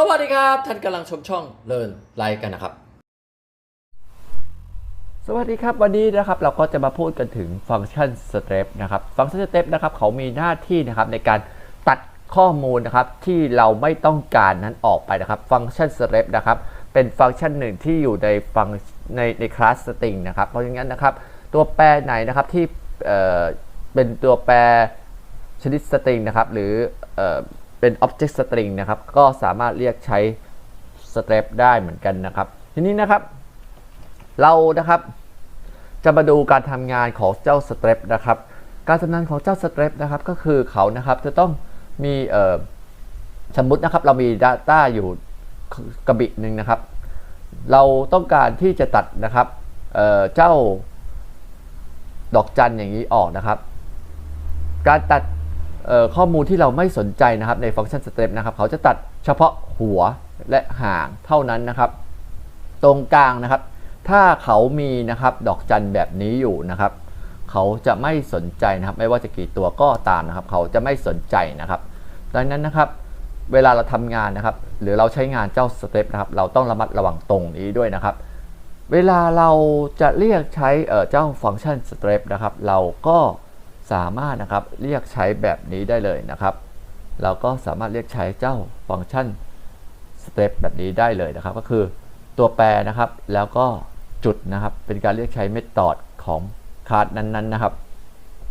สวัสดีครับ ท่านกำลังชมช่องเลิร์นไลค์กันนะครับ สวัสดีครับวันนี้นะครับเราก็จะมาพูดกันถึงฟังก์ชัน step นะครับฟังก์ชัน step นะครับเขามีหน้าที่นะครับในการตัดข้อมูลนะครับที่เราไม่ต้องการนั้นออกไปนะครับฟังก์ชัน step นะครับเป็นฟังก์ชันหนึ่งที่อยู่ในฟังในในคลาส string นะครับเพราะฉะนั้นนะครับตัวแปรไหนนะครับที่เอ่อเป็นตัวแปรชนิด string นะครับหรือ เอ่อเป็น object string นะครับ ก็สามารถเรียกใช้ step ได้เหมือนกันนะครับ ทีนี้นะครับ เรานะครับ จะมาดูการทำงานของเจ้าสเตรปนะครับ การทำงานของเจ้าสเตรปนะครับ ก็คือเขานะครับจะต้องมีสมมตินะครับเรามี Data อยู่กระบิหนึ่งนะครับ เราต้องการที่จะตัดนะครับเเจ้าดอกจันอย่างนี้ออกนะครับ การตัด ข้อมูลที่เราไม่สนใจนะครับในฟังก์ชันสเตรปนะครับ เขาจะตัดเฉพาะหัวและหางเท่านั้นนะครับ ตรงกลางนะครับ ถ้าเขามีนะครับดอกจันแบบนี้อยู่นะครับ เขาจะไม่สนใจนะครับ ไม่ว่าจะกี่ตัวก็ตามนะครับ เขาจะไม่สนใจนะครับ ดังนั้นนะครับเวลาเราทำงานนะครับ หรือเราใช้งานเจ้าสเต็ปนะครับ เราต้องระมัดระวังตรงนี้ด้วยนะครับ เวลาเราจะเรียกใช้เจ้าฟังก์ชันสเต็ปนะครับ เราก็ สามารถนะครับเรียกใช้แบบนี้ได้เลยนะครับ เราก็สามารถเรียกใช้เจ้าฟังก์ชันสเต็ปแบบนี้ได้เลยนะครับ ก็คือตัวแปรนะครับแล้วก็จุดนะครับ เป็นการเรียกใช้เมธอดของคลาสนั้นๆนะครับ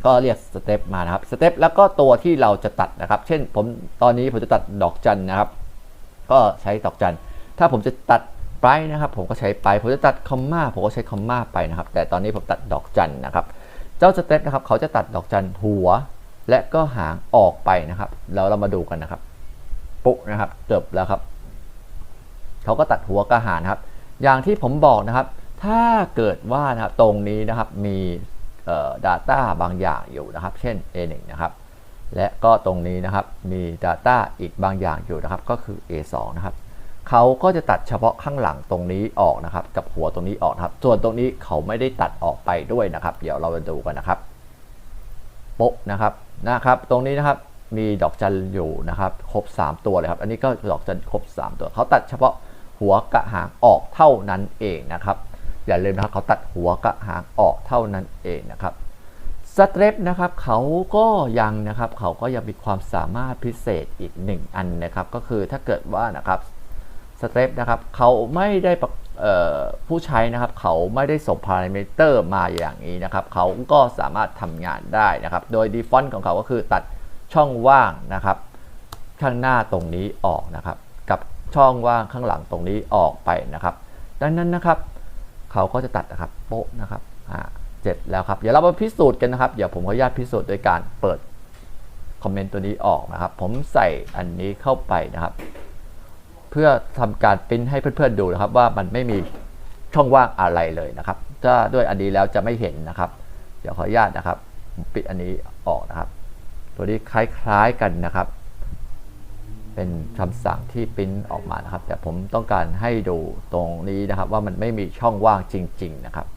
ก็เรียกสเต็ปมานะครับสเต็ปแล้วก็ตัวที่เราจะตัดนะครับ เช่นผมตอนนี้ผมจะตัดดอกจันนะครับ ก็ใช้ดอกจันถ้าผมจะตัดไปนะครับ ผมก็ใช้ไป ผมจะตัดคอมมาผมก็ใช้คอมมาไปนะครับ แต่ตอนนี้ผมตัดดอกจันนะครับ เจ้าสเต็ปนะครับเขาจะตัดดอกจันหัว และก็หางออกไปนะครับ แล้วเรามาดูกันนะครับ ปุ๊บนะครับจบแล้วครับ เขาก็ตัดหัวกระหานครับ อย่างที่ผมบอกนะครับ ถ้าเกิดว่านะครับตรงนี้นะครับมีเอ่อ data บางอย่างอยู่นะครับ เช่น A1 นะครับ และก็ตรงนี้นะครับมี data อีกบางอย่างอยู่นะครับ ก็คือ A2 นะครับ เขาก็จะตัดเฉพาะข้างหลังตรงนี้ออกนะครับ กับหัวตรงนี้ออกครับ ส่วนตรงนี้เขาไม่ได้ตัดออกไปด้วยนะครับ เดี๋ยวเรามาดูกันนะครับโป๊ะนะครับนะครับ ตรงนี้นะครับมีดอกจันอยู่นะครับ ครบ 3 ตัวเลยครับ อันนี้ก็ดอกจันครบ 3 ตัวเขาตัดเฉพาะหัวกระหางออกเท่านั้นเองนะครับอย่าลืมนะครับเขาตัดหัวกระหางออกเท่านั้นเองนะครับสเตรปนะครับเขาก็ยังนะครับเขาก็ยังมีความสามารถพิเศษอีกหนึ่งอันนะครับ ก็คือถ้าเกิดว่านะครับส สเตรปนะครับเขาไม่ได้ผู้ใช้นะครับเขาไม่ได้ส่งพารามิเตอร์มาอย่างนี้นะครับเขาก็สามารถทำงานได้นะครับ โดย default ของเขาก็คือตัดช่องว่างนะครับข้างหน้าตรงนี้ออกนะครับ กับช่องว่างข้างหลังตรงนี้ออกไปนะครับ ดังนั้นนะครับเขาก็จะตัดนะครับโป๊ะนะครับอ่าเสร็จแล้วครับเดี๋ยวเรามาพิสูจน์กันนะครับเดี๋ยวผมขออนุญาตพิสูจน์โดยการเปิดคอมเมนต์ตัวนี้ออกนะครับ ผมใส่อันนี้เข้าไปนะครับ เพื่อทำการปริ้นให้เพื่อนๆดูนะครับ ว่ามันไม่มีช่องว่างอะไรเลยนะครับ ถ้าด้วยอันนี้แล้วจะไม่เห็นนะครับ เดี๋ยวขออนุญาตนะครับ ปิดอันนี้ออกนะครับ ตัวนี้คล้ายๆกันนะครับ เป็นคำสั่งที่ปริ้นออกมานะครับ แต่ผมต้องการให้ดูตรงนี้นะครับ ว่ามันไม่มีช่องว่างจริง ๆนะครับ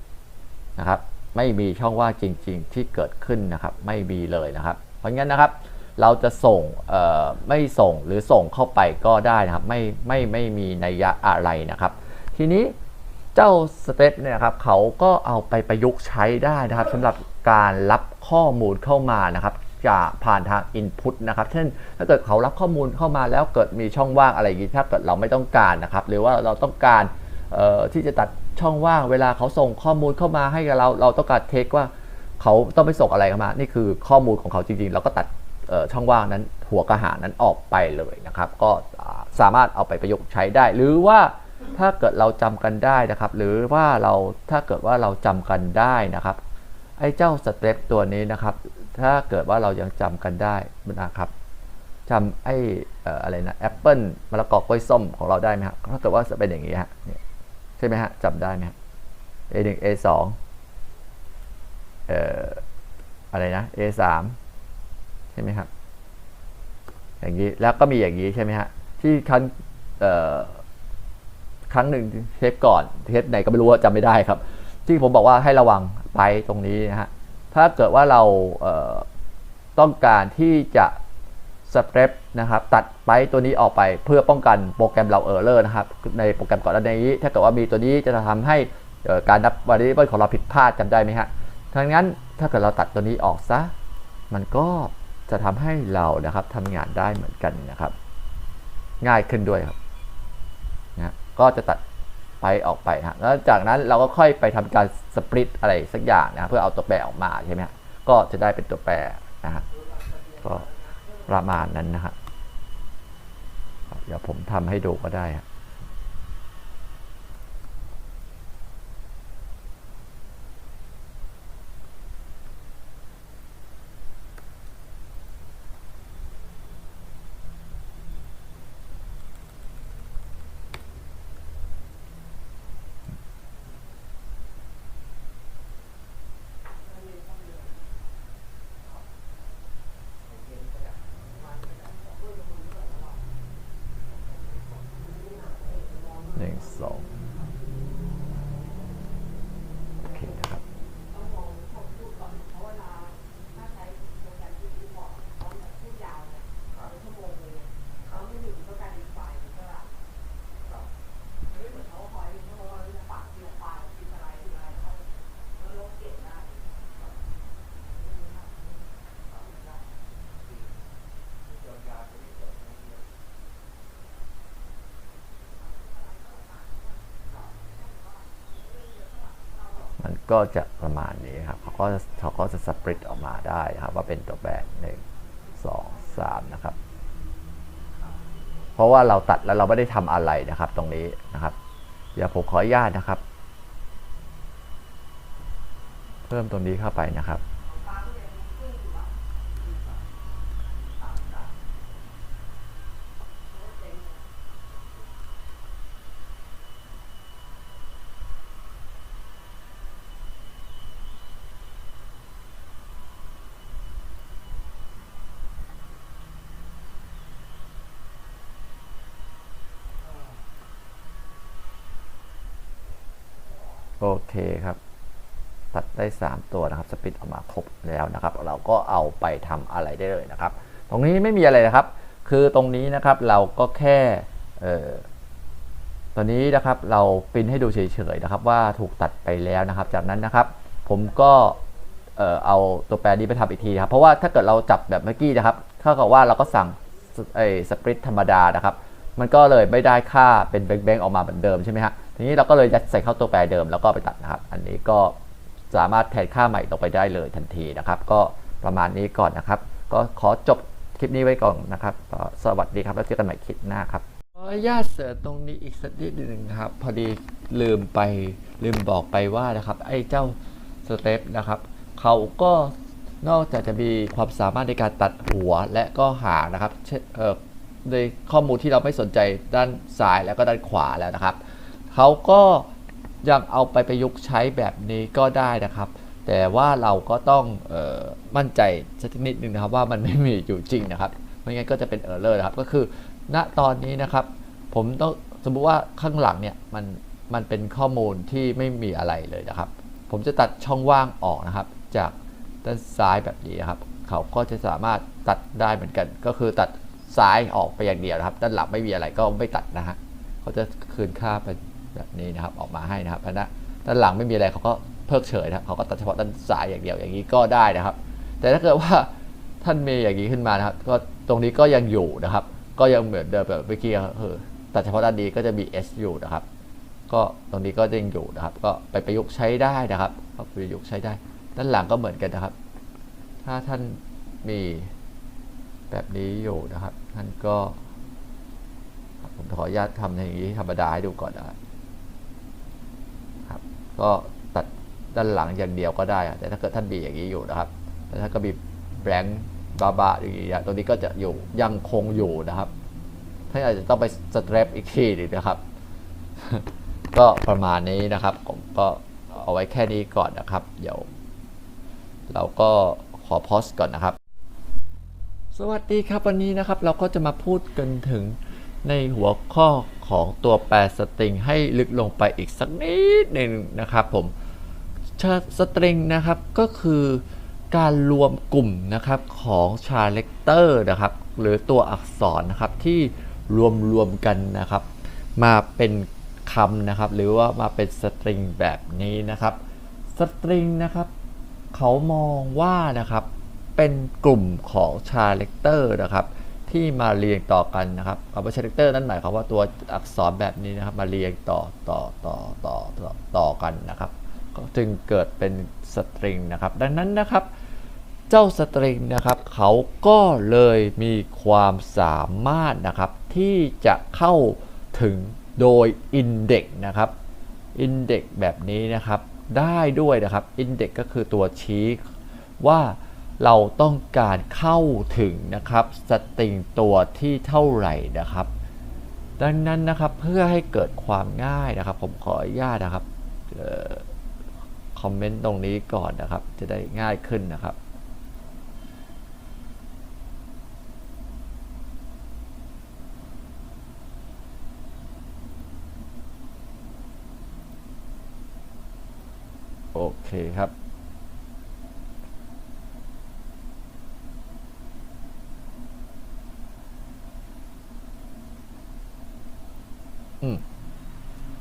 นะครับ ไม่มีช่องว่างจริง ๆ ที่เกิดขึ้นนะครับ ไม่มีเลยนะครับ เพราะงั้นนะครับ เราจะส่งไม่ส่งหรือส่งเข้าไปก็ได้นะครับ ไม่ไม่ไม่มีนัยยะอะไรนะครับ ทีนี้เจ้าสเตปเนี่ยครับเขาก็เอาไปประยุกต์ใช้ได้นะครับสำหรับการรับข้อมูลเข้ามานะครับจากผ่านทาง Input นะครับ เช่น ถ้าเกิดเขารับข้อมูลเข้ามาแล้วเกิดมีช่องว่างอะไรอย่างนี้ถ้าเกิดเราไม่ต้องการนะครับ หรือว่าเราต้องการที่จะตัดช่องว่างเวลาเขาส่งข้อมูลเข้ามาให้กับเรา เราต้องการเทคว่าเขาต้องไปส่งอะไรเข้ามา นี่คือข้อมูลของเขาจริงๆ เราก็ตัด ช่องว่างนั้นหัวกระหานั้นออกไปเลยนะครับ ก็สามารถเอาไปประยุกต์ใช้ได้ หรือว่าถ้าเกิดเราจำกันได้นะครับ หรือว่าเราถ้าเกิดว่าเราจำกันได้นะครับไอ้เจ้าสเต็ปตัวนี้นะครับ ถ้าเกิดว่าเรายังจำกันได้นะครับจำไอ้ออะไรนะแอปเปิลมะละกอกล้วยส้มของเราได้ไหมครับถ้าเกิดว่าจะเป็นอย่างนี้ฮะใช่ไหมฮะจำได้ไหมฮะ A1 A2 เอ่ออะไรนะ A3 ช่ไหมครับ อย่างนี้แล้วก็มีอย่างนี้ใช่ไหมฮะที่ครั้งครั้งหนึ่งเทปก่อนเทปไหนก็ไม่รู้จำไม่ได้ครับ ที่ผมบอกว่าให้ระวังไปตรงนี้นะฮะถ้าเกิดว่าเราเต้องการที่จะสเตปนะครับตัดไปตัวนี้ออกไปเพื่อป้องกันโปรแกรมเราเออร์เลอร์นะครับในโปรแกรมก่อนหน้านี้ ถ้าเกิดว่ามีตัวนี้จะทำให้การนับ variable ของเราผิดพลาดจำได้ไหมฮะทั้งนั้นถ้าเกิดเราตัดตัวนี้ออกซะมันก็ จะทำให้เรานะครับทำงานได้เหมือนกันนะครับ ง่ายขึ้นด้วยครับนะก็จะตัดไปออกไปฮะแล้วจากนั้นเราก็ค่อยไปทำการสปริตอะไรสักอย่างนะเพื่อเอาตัวแปรออกมาใช่ไหมก็จะได้เป็นตัวแปรนะฮะก็ประมาณนั้นนะฮะเดี๋ยวผมทำให้ดูก็ได้ฮะห มันก็จะประมาณนี้ครับเขาก็เขาก็จะสปริตออกมาได้นะครับว่าเป็นตัวแบนหนึ่งสองสามนะครับ เพราะว่าเราตัดแล้วเราไม่ได้ทำอะไรนะครับ ตรงนี้นะครับอย่าผมขออนุญาตนะครับ เพิ่มตรงนี้เข้าไปนะครับ โอเคครับ ตัดได้ 3 ตัวนะครับ สปิดออกมาครบแล้วนะครับ เราก็เอาไปทำอะไรได้เลยนะครับ ตรงนี้ไม่มีอะไรนะครับ คือตรงนี้นะครับเราก็แค่ตอนนี้นะครับเราปริ้นให้ดูเฉยๆนะครับว่าถูกตัดไปแล้วนะครับ จากนั้นนะครับ ผมก็เออเอาตัวแปรนี้ไปทำอีกทีครับ เพราะว่าถ้าเกิดเราจับแบบเมื่อกี้นะครับเท่ากับว่าเราก็สั่งไอ้สปริตธรรมดานะครับ มันก็เลยไม่ได้ค่าเป็นแบงค์ๆออกมาเหมือนเดิมใช่ไหมฮะ ทีนี้เราก็เลยยัดใส่เข้าตัวแปรเดิมแล้วก็ไปตัดนะครับ อันนี้ก็สามารถแทนค่าใหม่ลงไปได้เลยทันทีนะครับ ก็ประมาณนี้ก่อนนะครับ ก็ขอจบคลิปนี้ไว้ก่อนนะครับ สวัสดีครับ แล้วเจอกันใหม่คลิปหน้าครับขออนุญาตเสริมตรงนี้อีกสักนิดหนึ่งครับ พอดีลืมไปลืมบอกไปว่านะครับ ไอ้เจ้าสเต็ปนะครับ เขาก็นอกจากจะมีความสามารถในการตัดหัวและก็หางนะครับเช่นเออ ในข้อมูลที่เราไม่สนใจด้านซ้ายแล้วก็ด้านขวาแล้วนะครับเขาก็ยังเอาไปประยุกต์ใช้แบบนี้ก็ได้นะครับ แต่ว่าเราก็ต้องออมั่นใจสักนิดนึงนะครับว่ามันไม่มีอยู่จริงนะครับไม่งั้นก็จะเป็นเออร์เลอร์นะครับก็คือ ณตอนนี้นะครับ ผมต้องสมมุติว่าข้างหลังเนี่ยมันมันเป็นข้อมูลที่ไม่มีอะไรเลยนะครับ ผมจะตัดช่องว่างออกนะครับ จากด้านซ้ายแบบนี้นะครับ เขาก็จะสามารถตัดได้เหมือนกัน ก็คือตัด ซ้ายออกไปอย่างเดียวนะครับ ด้านหลังไม่มีอะไรก็ไม่ตัดนะฮะเขาจะคืนค่าเป็นแบบนี้นะครับออกมาให้นะครับเพราะนั้นด้านหลังไม่มีอะไรเขาก็เพิกเฉยนะครับเขาก็ตัดเฉพาะด้านซ้ายอย่างเดียวอย่างนี้ก็ได้นะครับ แต่ถ้าเกิดว่าท่านมีอย่างนี้ขึ้นมานะครับ ก็ตรงนี้ก็ยังอยู่นะครับ ก็ยังเหมือนเดิมแบบเมื่อกี้คือตัดเฉพาะด้านนี้ก็จะมี S อยู่นะครับ ก็ตรงนี้ก็ยังอยู่นะครับ ก็ไปประยุกต์ใช้ได้นะครับประยุกต์ใช้ได้ ด้านหลังก็เหมือนกันนะครับ ถ้าท่านมีแบบนี้อยู่นะครับ ท่านก็ผมขออนุญาตทำอย่างนี้ธรรมดาให้ดูก่อนนะครับ ก็ตัดด้านหลังอย่างเดียวก็ได้ แต่ถ้าเกิดท่านมีอย่างนี้อยู่นะครับแต่ถ้าก็มีแบงค์บาบาอย่างนี้ตัวนี้ก็จะอยู่ยังคงอยู่นะครับท่านอาจจะต้องไปสเตรปอีกทีหนึงนะครับ ก็ประมาณนี้นะครับ ผมก็เอาไว้แค่นี้ก่อนนะครับ เดี๋ยว เราก็ขอพอสก่อนนะครับ สวัสดีครับวันนี้นะครับเราก็จะมาพูดกันถึงในหัวข้อของตัวแปรสตริงให้ลึกลงไปอีกสักนิดหนึ่งนะครับผมสตริงนะครับก็คือการรวมกลุ่มนะครับของชาเลคเตอร์นะครับหรือตัวอักษรนะครับที่รวมรวมกันนะครับ มาเป็นคำนะครับหรือว่ามาเป็นสตริงแบบนี้นะครับสตริงนะครับเขามองว่านะครับ เป็นกลุ่มของชาเลคเตอร์นะครับที่มาเรียงต่อกันนะครับคำว่าชาเลคเตอร์นั่นหมายความว่าตัวอักษรแบบนี้นะครับมาเรียงต่อต่อต่อต่อต่อต่อกันนะครับก็จึงเกิดเป็นสตริงนะครับดังนั้นนะครับเจ้าสตริงนะครับเขาก็เลยมีความสามารถนะครับที่จะเข้าถึงโดยอินเด็กนะครับอินเด็กแบบนี้นะครับได้ด้วยนะครับอินเด็กก็คือตัวชี้ว่า เราต้องการเข้าถึงนะครับสตริงตัวที่เท่าไหร่นะครับ ดังนั้นนะครับเพื่อให้เกิดความง่ายนะครับ ผมขออนุญาตนะครับออคอมเมนต์ตรงนี้ก่อนนะครับ จะได้ง่ายขึ้นนะครับโอเคครับ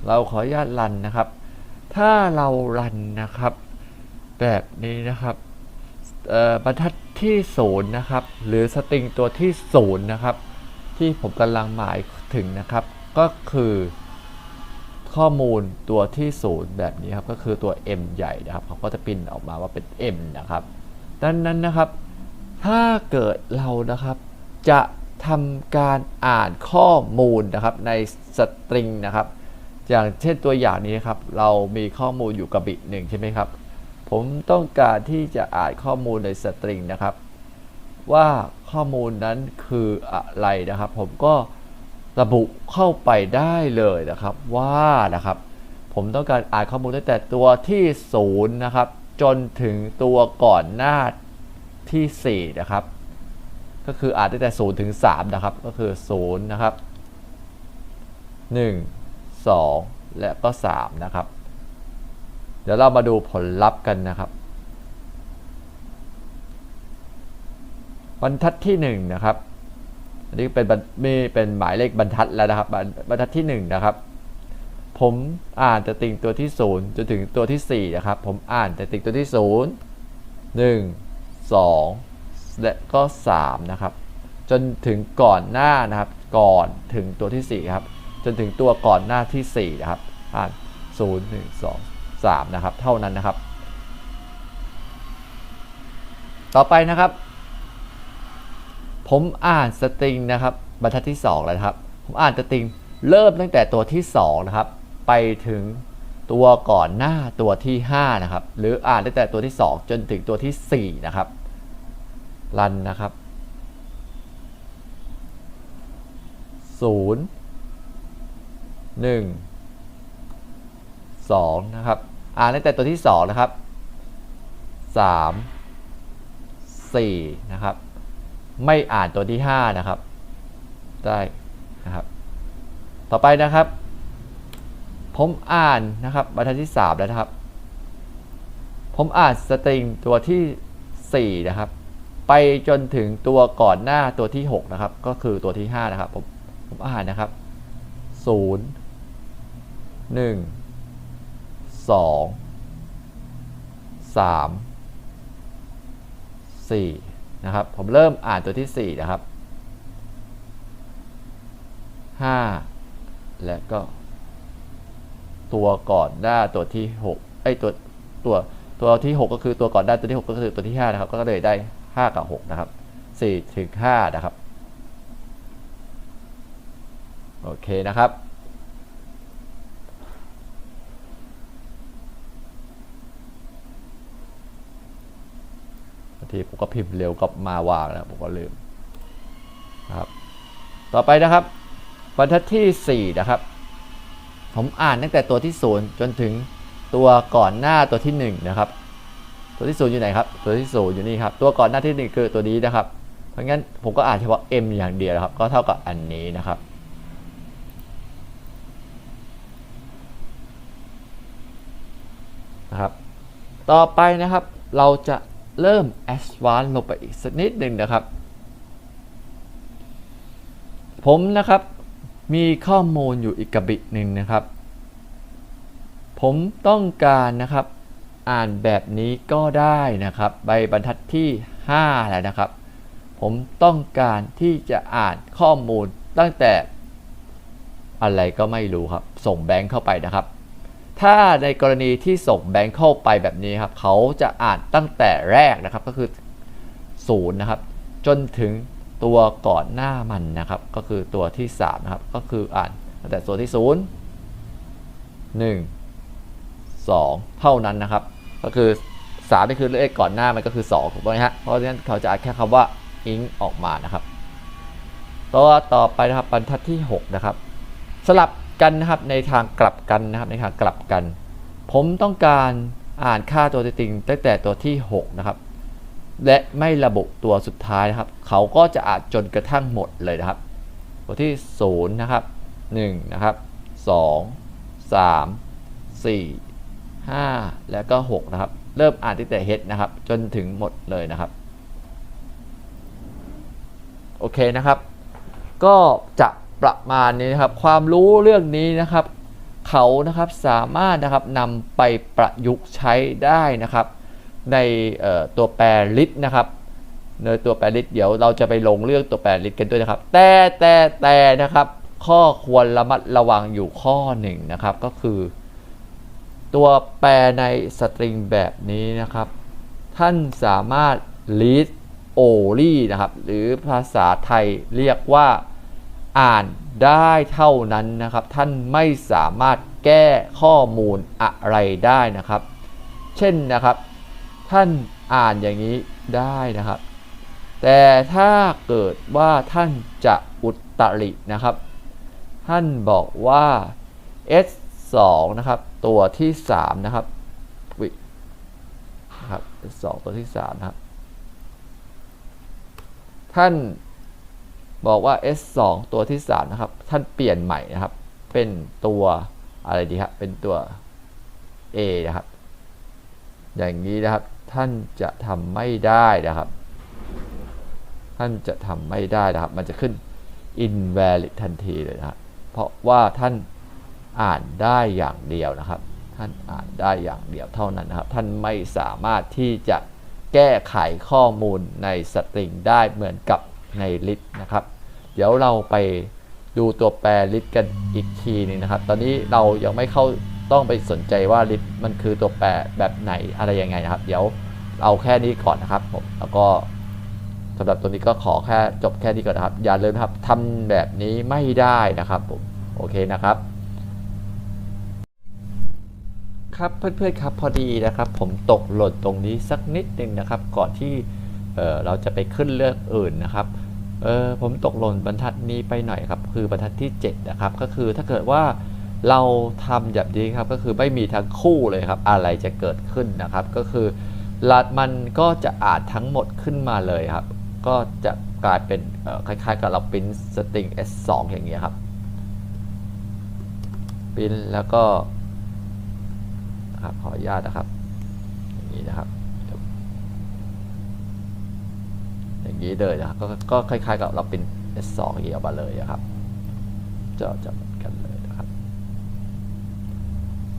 เราขออนุญาตรันนะครับ ถ้าเรารันนะครับ แบบนี้นะครับบรรทัดที่ศูนย์นะครับ หรือสตริงตัวที่ศูนย์นะครับ ที่ผมกำลังหมายถึงนะครับ ก็คือข้อมูลตัวที่ศูนย์แบบนี้ครับ ก็คือตัว M ใหญ่นะครับ เขาก็จะพิมพ์ออกมาว่าเป็น M นะครับดังนั้นนะครับ ถ้าเกิดเรานะครับ จะทำการอ่านข้อมูลนะครับในสตริงนะครับ อย่างเช่นตัวอย่างนี้ครับ เรามีข้อมูลอยู่กับบิตหนึ่งใช่ไหมครับ ผมต้องการที่จะอ่านข้อมูลในสตริงนะครับ ว่าข้อมูลนั้นคืออะไรนะครับ ผมก็ระบุเข้าไปได้เลยนะครับว่านะครับ ผมต้องการอ่านข้อมูลตั้งแต่ตัวที่ศูนย์นะครับ จนถึงตัวก่อนหน้าที่ 4 นะครับ ก็คืออ่านตั้งแต่0ถึง3นะครับ ก็คือ0นะครับ1 2 และก็ 3 นะครับ เดี๋ยวเรามาดูผลลัพธ์กันนะครับ บรรทัดที่1นะครับอันนี้เป็นมีเป็นหมายเลขบรรทัดแล้วนะครับบรรบรรทัดที่1นะครับ ผมอ่านแต่ติ่งตัวที่ 0 จนถึงตัวที่ 4 นะครับ ผมอ่านแต่ติ่งตัวที่ 0 1 2 และก็ 3 นะครับ จนถึงก่อนหน้านะครับ ก่อนถึงตัวที่ 4 ครับ จนถึงตัวก่อนหน้าที่4นะครับอ่าน0 1 2 3นะครับ เท่านั้นนะครับ ต่อไปนะครับ ผมอ่านสตริงนะครับ บรรทัดที่ 2 แล้วครับ ผมอ่านสตริงเริ่มตั้งแต่ตัวที่ 2 นะครับ ไปถึงตัวก่อนหน้าตัวที่ 5 นะครับ หรืออ่านตั้งแต่ตัวที่ 2 จนถึงตัวที่ 4 นะครับ รันนะครับ 0 1 2 นะครับ อ่านตั้งแต่ตัวที่ 2 นะครับ 3 4 นะครับ ไม่อ่านตัวที่ 5 นะครับ ได้นะครับ ต่อไปนะครับ ผมอ่านนะครับบรรทัดที่ 3 แล้วนะครับ ผมอ่านสตริงตัวที่ 4 นะครับไปจนถึงตัวก่อนหน้าตัวที่ 6 นะครับ ก็คือตัวที่ 5 นะครับ ผมผมอ่านนะครับ 0 1 2 3 4นะครับ ผมเริ่มอ่านตัวที่4นะครับ5และก็ตัวก่อนหน้าตัวที่6ไอ้ตัวตัวตัวที่ 6 ก็คือตัวก่อนหน้าตัวที่ 6 ก็คือตัวที่5นะครับ ก็เลยได้ 5 กับ 6 นะครับ4ถึง5นะครับ โอเคนะครับ บาง ทีผมก็พิมพ์เร็วก็มาวางนะผมก็ลืมนะครับ ต่อไปนะครับบรรทัดที่4นะครับ ผมอ่านตั้งแต่ตัวที่ 0 จนถึงตัวก่อนหน้าตัวที่ 1 นะครับ ตัวที่ 0 อยู่ไหนครับ ตัวที่ 0 อยู่นี่ครับ ตัวก่อนหน้าที่ 1 คือตัวนี้นะครับ เพราะงั้นผมก็อ่านเฉพาะ m อย่างเดียวนะครับ ก็เท่ากับอันนี้นะครับนะครับ ต่อไปนะครับเราจะ เริ่ม advance ลงไปอีกสักนิดหนึ่งนะครับ ผมนะครับมีข้อมูลอยู่อีกกระบิหนึ่งนะครับ ผมต้องการนะครับอ่านแบบนี้ก็ได้นะครับ ใบบรรทัดที่ 5 แล้วนะครับ ผมต้องการที่จะอ่านข้อมูลตั้งแต่อะไรก็ไม่รู้ครับ ส่งแบงค์เข้าไปนะครับ ถ้าในกรณีที่ส่งแบงค์เข้าไปแบบนี้ครับเขาจะอ่านตั้งแต่แรกนะครับก็คือศูนย์นะครับ จนถึงตัวก่อนหน้ามันนะครับ ก็คือตัวที่3นะครับก็คืออ่านตั้งแต่ตัวที่ 0 1 2 เท่านั้นนะครับ ก็คือ3นี่คือเลขก่อนหน้ามันก็คือ2ถูกต้องไหมฮะเพราะฉะนั้นเขาจะอ่านแค่คำว่า ink ออกมานะครับตัวต่อไปนะครับบรรทัดที่ 6 นะครับสลับ กันนะครับในทางกลับกันนะครับในทางกลับกัน ผมต้องการอ่านค่าตัวจริงตั้งแต่ตัวที่ 6 นะครับ และไม่ระบุตัวสุดท้ายนะครับ เขาก็จะอ่านจนกระทั่งหมดเลยนะครับ ตัวที่ 0 นะครับ 1 นะครับ 2 3 4 5 แล้วก็ 6 นะครับ เริ่มอ่านตั้งแต่ h นะครับ จนถึงหมดเลยนะครับ โอเคนะครับ ก็จะ ประมาณนี้นะครับ ความรู้เรื่องนี้นะครับ เขานะครับสามารถนะครับนำไปประยุกต์ใช้ได้นะครับ ในตัวแปรลิตนะครับในตัวแปรลิตเดี๋ยวเราจะไปลงเรื่องตัวแปรลิตกันด้วยนะครับ แต่แต่แต่นะครับ ข้อควรระมัดระวังอยู่ข้อหนึ่งนะครับ ก็คือ ตัวแปรในสตริงแบบนี้นะครับ ท่านสามารถ read only นะครับ หรือภาษาไทยเรียกว่า อ่านได้เท่านั้นนะครับ ท่านไม่สามารถแก้ข้อมูลอะไรได้นะครับ เช่นนะครับ ท่านอ่านอย่างนี้ได้นะครับ แต่ถ้าเกิดว่าท่านจะอุตรินะครับ ท่านบอกว่า s 2นะครับ ตัวที่3นะครับอุ๊ยนะครับ s 2ตัวที่3นะครับ ท่าน บอกว่า s 2 ตัวที่ 3 นะครับ ท่านเปลี่ยนใหม่นะครับ เป็นตัวอะไรดีครับ เป็นตัว a นะครับ อย่างนี้นะครับ ท่านจะทำไม่ได้นะครับ ท่านจะทำไม่ได้นะครับ มันจะขึ้น invalid ทันทีเลยนะครับเพราะว่าท่านอ่านได้อย่างเดียวนะครับ ท่านอ่านได้อย่างเดียวเท่านั้นนะครับ ท่านไม่สามารถที่จะแก้ไขข้อมูลในสตริงได้เหมือนกับ ในลิสต์นะครับ เดี๋ยวเราไปดูตัวแปรลิสต์กันอีกทีนึงนะครับ ตอนนี้เรายังไม่เข้าต้องไปสนใจว่าลิสต์มันคือตัวแปรแบบไหนอะไรยังไงนะครับ เดี๋ยวเอาแค่นี้ก่อนนะครับผมแล้วก็สำหรับตัวนี้ก็ขอแค่จบแค่นี้ก่อนนะครับ อย่าลืมครับทำแบบนี้ไม่ได้นะครับผมโอเคนะครับ ครับเพื่อนๆครับพอดีนะครับ ผมตกหล่นตรงนี้สักนิดนึงนะครับ ก่อนที่ เเราจะไปขึ้นเรื่องอื่นนะครับเออผมตกหล่นบรรทัดนี้ไปหน่อยครับ คือบรรทัดที่7นะครับก็คือถ้าเกิดว่าเราทำแบบนี้ครับก็คือไม่มีทั้งคู่เลยครับ อะไรจะเกิดขึ้นนะครับ ก็คือลัดมันก็จะอานทั้งหมดขึ้นมาเลยครับ ก็จะกลายเป็นคล้ายๆ กับเราปิ้นสตริง S2 อย่างเงี้ยครับปิ้นแล้วก็ครับขออนุญาตนะครับ อย่างนี้นะครับ อย่าง นี้เลยนะครับก็ก็คล้ายๆกับเราเป็น S2 อย่างนี้ออกมาเลยนะครับจะจะเหมือนกันเลยนะครับ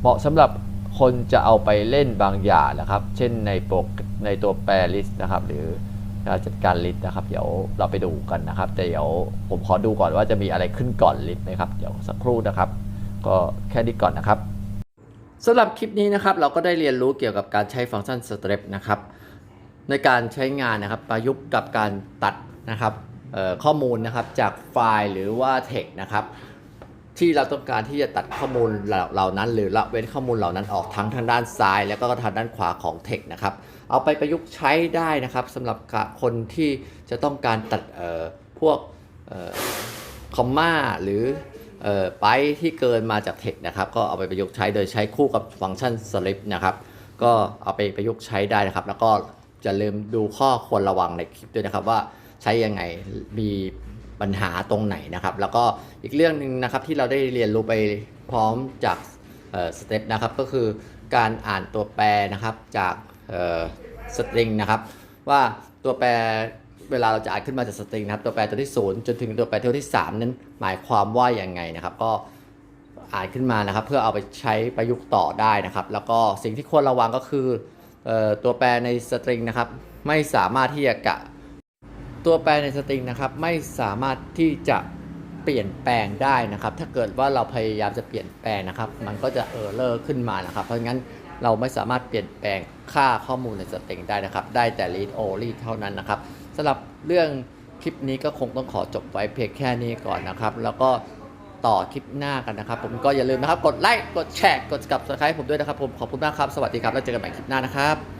เหมาะสำหรับคนจะเอาไปเล่นบางอย่างนะครับ เช่นในโปรในตัวแปรลิสต์นะครับ หรือการจัดการลิสต์นะครับ เดี๋ยวเราไปดูกันนะครับ แต่เดี๋ยวผมขอดูก่อนว่าจะมีอะไรขึ้นก่อนลิสต์ไหมครับ เดี๋ยวสักครู่นะครับ ก็แค่นี้ก่อนนะครับสำหรับคลิปนี้นะครับ เราก็ได้เรียนรู้เกี่ยวกับการใช้ฟังก์ชัน step นะครับ ในการใช้งานนะครับประยุกต์กับการตัดนะครับข้อมูลนะครับจากไฟล์หรือว่า text นะครับที่เราต้องการที่จะตัดข้อมูลเหล่านั้น หรือละเว้นข้อมูลเหล่านั้นออกทั้งทางด้านซ้าย แล้วก็ทางด้านขวาของ text นะครับเอาไปประยุกต์ใช้ได้นะครับสำหรับคนที่จะต้องการตัดพวกคอมมาหรืออไปที่เกินมาจาก text นะครับก็เอาไปประยุกต์ใช้โดยใช้คู่กับฟังก์ชัน slip นะครับก็เอาไปประยุกต์ใช้ได้นะครับ แล้วก็ จะลืมดูข้อควรระวังในคลิปด้วยนะครับว่าใช้ยังไงมีปัญหาตรงไหนนะครับ แล้วก็อีกเรื่องหนึ่งนะครับที่เราได้เรียนรู้ไปพร้อมจากสเต็ปนะครับก็คือการอ่านตัวแปรนะครับจากสตริงนะครับว่าตัวแปรเวลาเราจะอ่านขึ้นมาจากสตริงนะครับตัวแปรตัวที่ 0 จนถึงตัวแปรตัวที่ 3 นั้นหมายความว่าอย่างไงนะครับ ก็อ่านขึ้นมานะครับ เพื่อเอาไปใช้ประยุกต์ต่อได้นะครับ แล้วก็สิ่งที่ควรระวังก็คือเอ่อ ตัวแปรในสตริงนะครับ ไม่สามารถที่จะกะ ตัวแปรในสตริงนะครับ ไม่สามารถที่จะเปลี่ยนแปลงได้นะครับ ถ้าเกิดว่าเราพยายามจะเปลี่ยนแปลงนะครับ มันก็จะเออร์เลอร์ขึ้นมานะครับ เพราะงั้นเราไม่สามารถเปลี่ยนแปลงค่าข้อมูลในสตริงได้นะครับ ได้แต่ read only เท่านั้นนะครับสำหรับเรื่องคลิปนี้ก็คงต้องขอจบไว้เพียงแค่นี้ก่อนนะครับ แล้วก็ ต่อคลิปหน้ากันนะครับ ผมก็อย่าลืมนะครับ กดไลค์ กดแชร์ กดกับสไครต์ผมด้วยนะครับผม ขอบคุณมากครับ สวัสดีครับ แล้วเจอกันใหม่คลิปหน้านะครับ